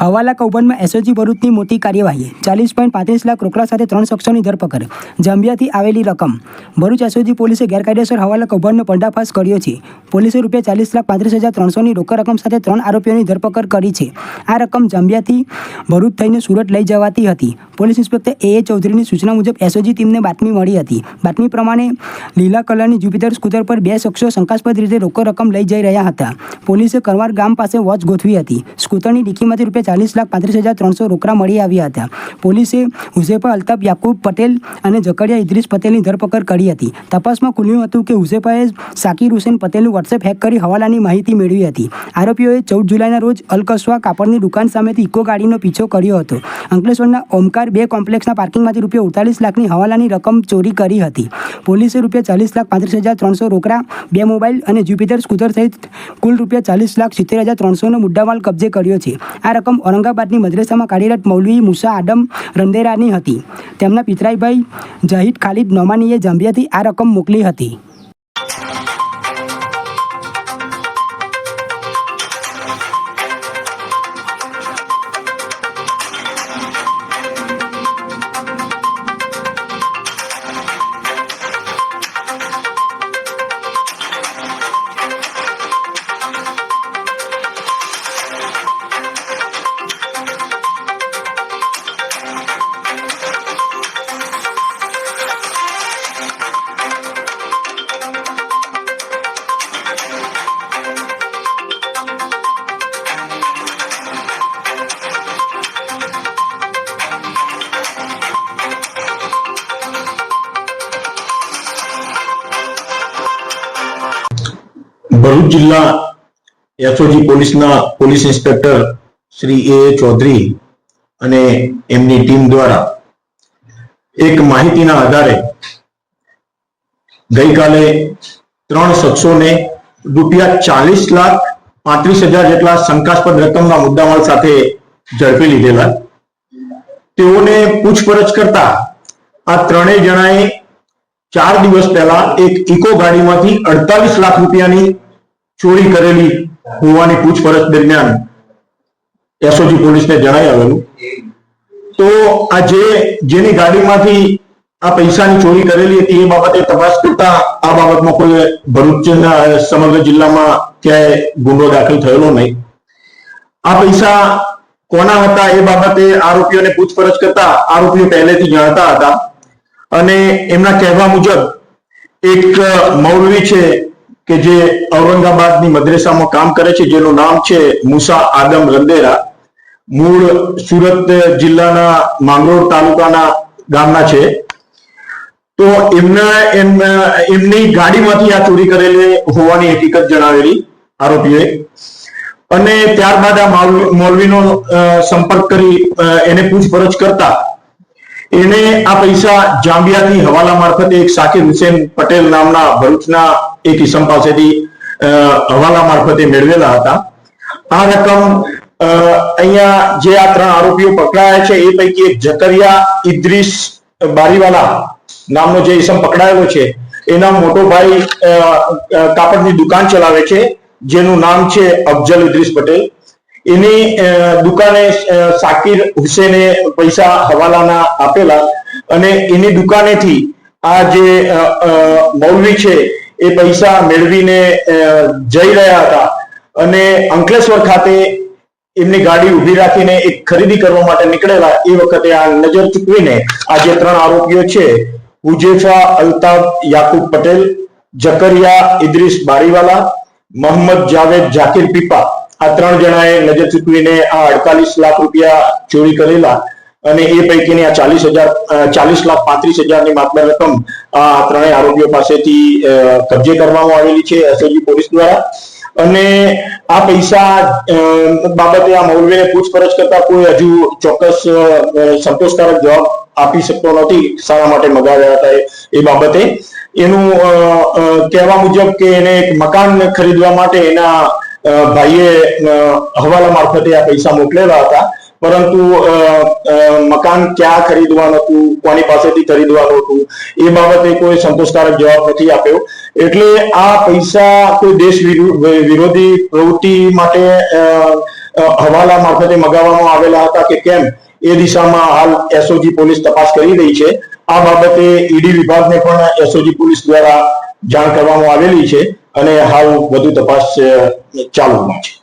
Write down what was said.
હવાલા કૌભાંડમાં એસઓજી ભરૂચની મોટી કાર્યવાહી. ચાલીસ પોઈન્ટ પાંત્રીસ લાખ રોકડા સાથે ત્રણ શખ્સોની ધરપકડ. જાંબિયાથી આવેલી રકમ. ભરૂચ એસઓજી પોલીસે ગેરકાયદેસર હવાલા કૌભાંડનો પર્દાફાશ કર્યો છે. પોલીસે રૂપિયા ચાલીસ લાખ પાંત્રીસ હજાર ત્રણસોની રોકડ રકમ સાથે ત્રણ આરોપીઓની ધરપકડ કરી છે. આ રકમ જાંબિયાથી ભરૂચ થઈને સુરત લઈ જવાતી હતી. Police inspector A. એ. ચૌધરીની સૂચના મુજબ એસઓજી ટીમને બાતમી મળી હતી. બાતમી પ્રમાણે લીલા કલરની જુપિટર સ્કૂટર પર બે શખ્સો શંકાસ્પદ રીતે રોકડ રકમ લઈ જઈ રહ્યા હતા. પોલીસે કરવાર ગામ પાસે વોચ ગોઠવી હતી. સ્કૂટરની ડીકીમાંથી રૂપિયા ચાલીસ લાખ પાંત્રીસ હજાર ત્રણસો રોકડા મળી આવ્યા હતા. પોલીસે હુસેફા અલ્તાફ યાકુબ પટેલ અને ઝકડિયા ઇદ્રીસ પટેલની ધરપકડ કરી હતી. તપાસમાં ખુલ્યું હતું કે હુસેફાએ સાકિર હુસેન પટેલનું વોટ્સએપ હેક કરી હવાલાની માહિતી મેળવી હતી. આરોપીઓએ ચૌદ જુલાઈના રોજ અલકસ્વા કાપડની દુકાન સામેથી ઇકો ગાડીનો પીછો કર્યો હતો. અંકલેશ્વરના ઓમકાર બે કોમ્પ્લેક્સના પાર્કિંગમાંથી રૂપિયા ઉડતાલીસ લાખની હવાલાની રકમ ચોરી કરી હતી. પોલીસે રૂપિયા ચાલીસ લાખ પાંત્રીસ હજાર ત્રણસો રોકડા, બે મોબાઈલ અને જ્યુપિટર સ્કૂટર સહિત કુલ રૂપિયા ચાલીસ લાખ સિત્તેર હજાર ત્રણસોનો મુદ્દામાલ કબજે કર્યો છે. આ રકમ ઔરંગાબાદની મદ્રેસામાં કાર્યરત મૌલવી મુસા આડમ રંદેરાની હતી. તેમના પિતરાઈભાઈ જહીદ ખાલિદ નોમાનીએ જાંબિયાથી આ રકમ મોકલી હતી. ભરૂચ જિલ્લા એસઓજી પોલીસના police inspector Shri A Chaudhary અને એમની ટીમ દ્વારા એક માહિતીના આધારે ગઈકાલે ત્રણ શખ્સોને રૂપિયા ચાલીસ લાખ પાંત્રીસ હજાર જેટલા શંકાસ્પદ રકમના મુદ્દામાલ સાથે ઝડપી લીધેલા. તેઓને પૂછપરછ કરતા આ ત્રણેય જણાએ ચાર દિવસ પહેલા એક ઇકો ગાડીમાંથી અડતાલીસ લાખ રૂપિયાની ચોરી કરેલી હોવાની પૂછપરછ દરમિયાન એસઓજી પોલીસને જણાઈ આવેલું. તો આ જે, જેની ગાડીમાંથી આ પૈસાની ચોરી કરેલી હતી એ બાબતે તપાસ કરતા આ બાબતમાં કોઈ ભરૂચના સમગ્ર જિલ્લામાં ક્યાંય ગુનો દાખલ થયેલો નહીં. આ પૈસા કોના હતા એ બાબતે આરોપીઓને પૂછપરછ કરતા આરોપીઓ પહેલેથી જાણતા હતા. અને એમના કહેવા મુજબ એક મૌલવી છે કે જે ઔરંગાબાદની મદ્રેસામાં કામ કરે છે, જેનું નામ છે મુસા આદમ રંદેરા. મૂળ સુરત જિલ્લાના માંગરોળ તાલુકાના ગામના છે. તો એમના એમ- એમની ગાડીમાંથી આ ચોરી કરેલી હોવાની હકીકત જણાવેલી આરોપીએ. અને ત્યારબાદ આ મોલવીનો સંપર્ક કરી એને પૂછપરછ કરતા એને આ પૈસા જાંબિયાથી હવાલા મારફતે એક સાકિર હુસેન પટેલ નામના ભરૂચના એક ઇસમ પાસેથી હવાલા મારફતે મેળવેલા હતા. આ રકમ અહીંયા જે આ ત્રણ આરોપીઓ પકડાયા છે, એ પૈકી એક જકરિયા ઇદ્રીસ બારીવાલા નામનો જે ઇસમ પકડાયેલો છે, એના મોટો ભાઈ કાપડની દુકાન ચલાવે છે, જેનું નામ છે અફજલ ઇદ્રીસ પટેલ. એની દુકાને સાકિર હુસેને પૈસા હવાલાના આપેલા અને એની દુકાનેથી આ જે મૌલવી છે, એ પૈસા મેળવીને જઈ રહ્યા હતા. અને અંકલેશ્વર ખાતે એમની ગાડી ઊભી રાખીને એક ખરીદી કરવા માટે નીકળેલા એ વખતે આ નજર ચૂકવીને આ જે ત્રણ આરોપીઓ છે હુજેફા અલ્તાફ, યાકુબ પટેલ જકરિયા ઇદ્રીસ બારીવાલા મોહમ્મદ જાવેદ, જાકીર પીપા આ ત્રણ જણાએ નજર ચૂકવીને આ અડતાલીસ લાખ રૂપિયા ચોરી કરેલા અને એ પૈકીની આ ચાલીસ હજાર ચાલીસ લાખ પાંત્રીસ હજારની માત્ર રકમ આ ત્રણેય આરોપીઓ પાસેથી કબજે કરવામાં આવેલી છે એસઓજી પોલીસ દ્વારા. અને આ પૈસા બાબતે આ મૌલવીને પૂછપરછ કરતા કોઈ હજુ ચોક્કસ સંતોષકારક જવાબ આપી શકતો નથી, શાના માટે મગાવ્યા હતા એ- બાબતે. એનું કહેવા મુજબ કે એને એક મકાન ખરીદવા માટે એના ભાઈએ હવાલા મારફતે આ પૈસા મોકલેલા હતા. પરંતુ મકાન ક્યાં ખરીદવાનું હતું, કોની પાસેથી ખરીદવાનું હતું, એ બાબતે કોઈ સંતોષકારક જવાબ નથી આપ્યો. એટલે આ પૈસા કોઈ દેશ વિરુ- વિરોધી પ્રવૃત્તિ માટે હવાલા મારફતે મગાવવામાં આવેલા હતા કે કેમ, એ દિશામાં હાલ એસઓજી પોલીસ તપાસ કરી રહી છે. આ બાબતે ઈડી વિભાગને પણ એસઓજી પોલીસ દ્વારા જાણ કરવામાં આવેલી છે. અને હાલ વધુ તપાસ ચાલુમાં છે.